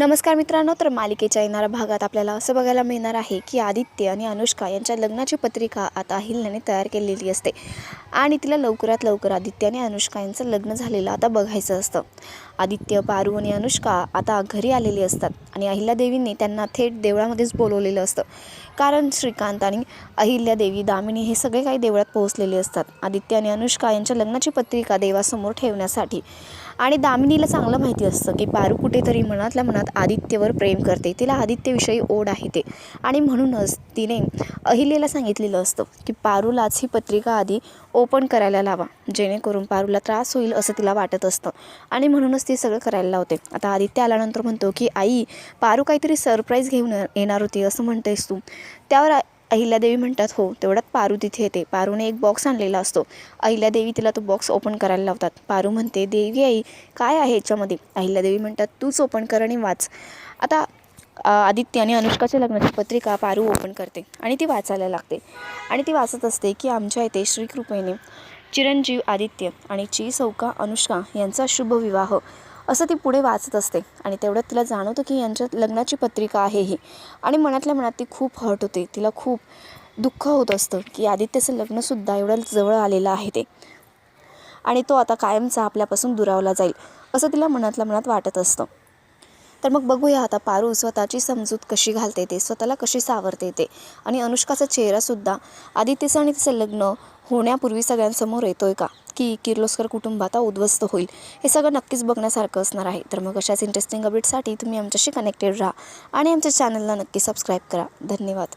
नमस्कार मित्रांनो तर मालिकेच्या येणाऱ्या भागात आपल्याला असं बघायला मिळणार आहे की आदित्य आणि अनुष्का यांच्या लग्नाची पत्रिका आता अहिल्याने तयार केलेली असते. आणि तिला लवकरात लवकर आदित्य आणि अनुष्का यांचं लग्न झालेलं आता बघायचं असतं. आदित्य पारू आणि अनुष्का आता घरी आलेली असतात आणि अहिल्यादेवींनी त्यांना थेट देवळामध्येच बोलवलेलं असतं. कारण श्रीकांत आणि अहिल्यादेवी दामिनी हे सगळे काही देवळात पोहोचलेले असतात. आदित्य आणि अनुष्का यांच्या लग्नाची पत्रिका देवासमोर ठेवण्यासाठी. आणि दामिनीला चांगलं माहिती असतं की पारू कुठेतरी मनातल्या मनात आदित्यवर प्रेम करते. तिला आदित्यविषयी ओढ आहे ते. आणि म्हणूनच तिने अहिल्याला सांगितलेलं असतं की पारूलाच ही पत्रिका आधी ओपन करायला लावा. जेणेकरून पारूला त्रास होईल असं तिला वाटत असतं. आणि म्हणूनच ती सगळं करायला लावते. आता आदित्य आल्यानंतर म्हणतो की आई पारू काहीतरी सरप्राईज घेऊन येणार होती असं म्हणतेस तू. त्यावर अहिल्यादेवी म्हणतात हो तेवढ्यात पारू तिथे येते. पारूने एक बॉक्स आणलेला असतो. अहिल्यादेवी तिला तो बॉक्स ओपन करायला लावतात. पारू म्हणते देवी आई काय आहे याच्यामध्ये? अहिल्यादेवी म्हणतात तूच ओपन कर आणि वाच. आता आदित्य आणि अनुष्काच्या लग्नाची पत्रिका पारू ओपन करते आणि ती वाचायला लागते. आणि ती वाचत असते की आमच्या इथे श्रीकृपेने चिरंजीव आदित्य आणि ची सौका अनुष्का यांचा शुभ विवाह. असं ती पुढे वाचत असते आणि तेवढ्यात तिला जाणवतं की यांच्या लग्नाची पत्रिका आहे ही. आणि मनातल्या मनात ती खूप हर्ट होते. तिला खूप दुःख होत असतं की आदित्यचं लग्नसुद्धा एवढं जवळ आलेलं आहे ते. आणि तो आता कायमचा आपल्यापासून दुरावला जाईल असं तिला मनातल्या मनात वाटत असतं. तर मग बघूया आता पारू स्वतःची समजूत कशी घालते ते स्वतःला कशी सावरते ते. आणि अनुष्काचा चेहरासुद्धा आदित्यचं आणि तिचं लग्न होण्यापूर्वी सगळ्यांसमोर येतोय का? की किर्लोस्कर कुटुंब आता उद्ध्वस्त होईल. हे सगळं नक्कीच बघण्यासारखं असणार आहे. तर मग अशाच इंटरेस्टिंग अपडेटसाठी तुम्ही आमच्याशी कनेक्टेड राहा आणि आमच्या चॅनलला नक्की सबस्क्राईब करा. धन्यवाद.